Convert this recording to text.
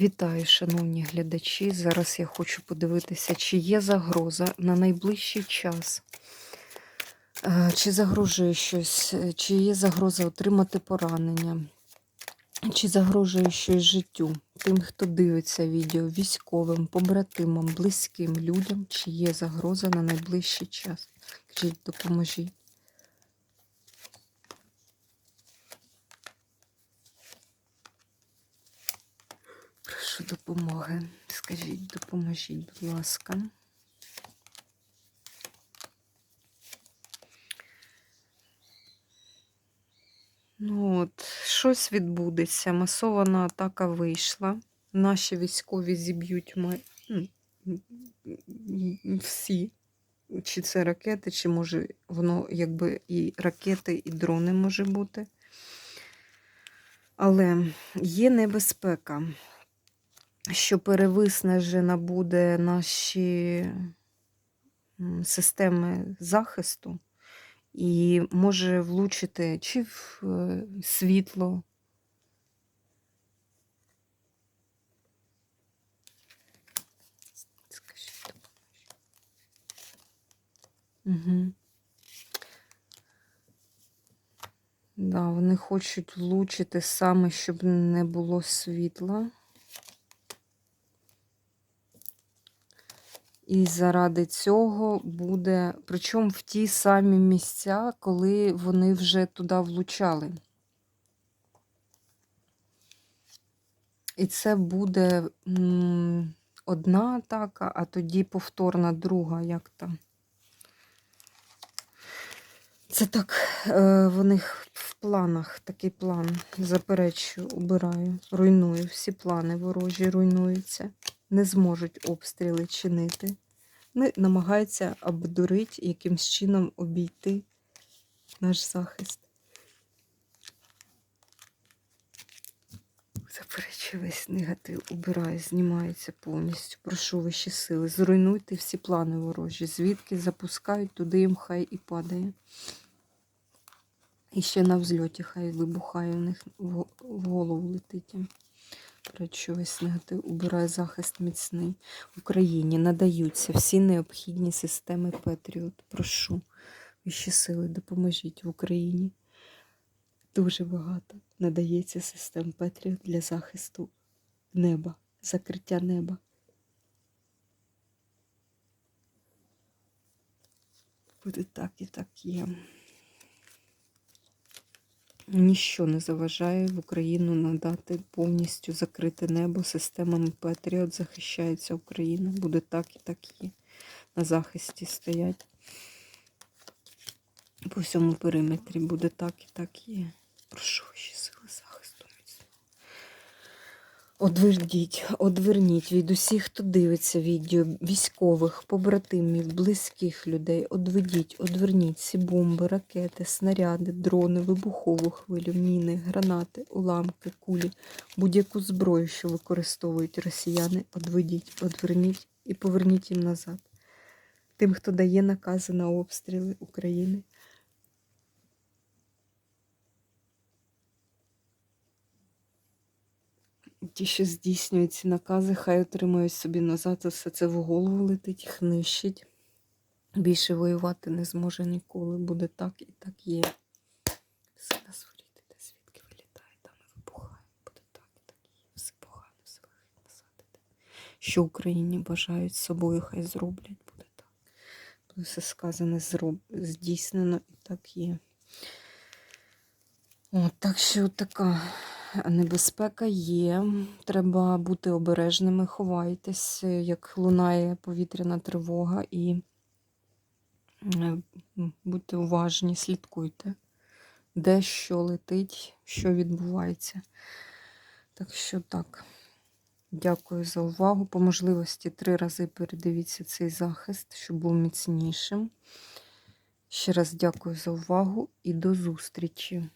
Вітаю, шановні глядачі. Зараз я хочу подивитися, чи є загроза на найближчий час. Е, Чи загрожує щось, е, чи є загроза отримати поранення, чи загрожує щось життю тим, хто дивиться відео, військовим, побратимам, близьким людям, чи є загроза на найближчий час. Кажіть, допоможіть. Прошу допомоги. Скажіть, допоможіть, будь ласка. Ну от, щось відбудеться. Масована атака вийшла. Наші військові зіб'ють ми м, всі. Чи це ракети, чи може воно якби і ракети, і дрони може бути. Але є небезпека що перевиснажена буде наші системи захисту і може влучити чи в е, світло. Угу. Да, вони хочуть влучити саме, щоб не було світла. І заради цього буде, причому в ті самі місця, коли вони вже туди влучали. І це буде м, одна атака, а тоді повторна друга, як там. Це так, е, в них в планах такий план. Заперечую, убираю, руйную. Всі плани ворожі руйнуються не зможуть обстріли чинити. Вони намагаються обдурити, якимсь чином обійти наш захист. Заперечую весь негатив, убираю, знімається повністю. Прошу вищі сили. Зруйнуйте всі плани ворожі. Звідки запускають, туди їм хай і падає. І ще на взльоті хай вибухає в них в голову летить. Речу весь негатив убирає захист міцний. Україні надаються всі необхідні системи Петріот. Прошу, вищі сили, допоможіть в Україні. Дуже багато надається систем Петріот для захисту неба, закриття неба. Буде так і так є. Ніщо не заважає в Україну надати повністю закрите небо системами Патріот Захищається Україна. Буде так і так є. На захисті стоять. По всьому периметрі буде так і так є. Прошу ще сили захисту. Одверніть, одверніть від усіх, хто дивиться відео, військових, побратимів, близьких людей. Одведіть, одверніть ці бомби, ракети, снаряди, дрони, вибухову хвилю, міни, гранати, уламки, кулі, будь-яку зброю, що використовують росіяни. Одведіть, одверніть і поверніть їм назад. Тим, хто дає накази на обстріли України. Ті, що здійснюють ці накази, хай отримують собі назад, все це в голову летить, їх нищить. Більше воювати не зможе ніколи. Буде так і так є. Все на згоріти, звідки вилітає, там і вибухає. Буде так і так є. Все погано, все насадити. Що Україні бажають собою, хай зроблять, буде так. Буде все сказане, зроб... здійснено і так є. От, так що така. Небезпека є, треба бути обережними, ховайтесь, як лунає повітряна тривога, і будьте уважні, слідкуйте, де що летить, що відбувається. Так що так, дякую за увагу. По можливості три рази передивіться цей захист, щоб був міцнішим. Ще раз дякую за увагу і до зустрічі!